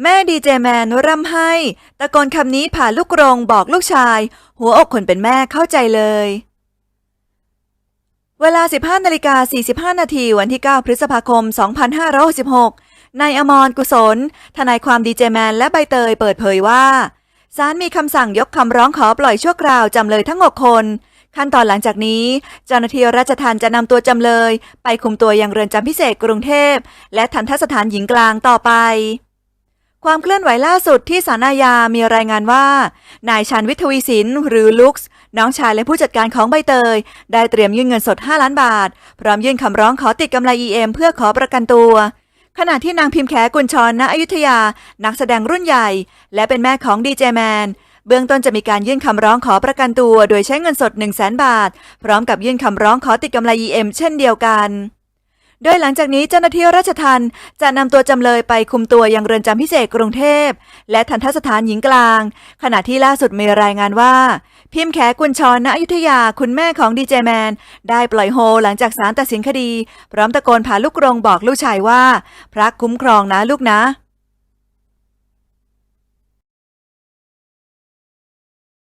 แม่ดีเจแมนร่ำไห้ตะโกนคำนี้ผ่านลูกกรงบอกลูกชาย หัวอกคนเป็นแม่เข้าใจเลย เวลา 15นาฬิกา45 นาทีวันที่ 9 พฤษภาคม 2566นายอมรกุศล ทนายความดีเจแมนและใบเตยเปิดเผยว่าศาลมีคำสั่งยกคำร้องขอปล่อยชั่วคราวจำเลยทั้ง 6 คน ขั้นตอนหลังจากนี้ เจ้าหน้าที่ราชทัณฑ์จะนำตัวจำเลย ไปคุมตัวยังเรือนจำพิเศษกรุงเทพ และทันทสถานหญิงกลางต่อไป ความเคลื่อนไหวล่าสุดที่สารอาญามีรายงานว่า นายชันวิทวีสินหรือลุกส์น้องชายและผู้จัดการของใบเตย ได้เตรียมยื่นเงินสด 5 ล้านบาท พร้อมยื่นคำร้องขอติดกำไร EM เพื่อขอประกันตัว ขณะที่นางพิมพ์แขกุญชรณอยุธยา นักแสดงรุ่นใหญ่ และเป็นแม่ของดีเจแมนเบื้องต้นจะมีการยื่นคำร้องขอประกันตัว โดยใช้เงินสด 1 0 0 0 0แบาท พร้อมกับยื่นคำร้องขอติดกำไร EM เช่นเดียวกัน โดยหลังจากนี้เจ้าหน้าที่ราชทัณฑ์จะนำตัวจำเลยไปคุมตัวยังเรือนจำพิเศษกรุงเทพ และทันทสถานหญิงกลาง ขณะที่ล่าสุดมีรายงานว่า พิมพ์แขกุญชรณอยุธยาคุณแม่ของดีเจแมน ได้ปล่อยโฮหลังจากศาลตัดสินคดี พร้อมตะโกนผ่าลูกกรงบอกลูกชายว่า พระคุ้มครองนะลูกนะ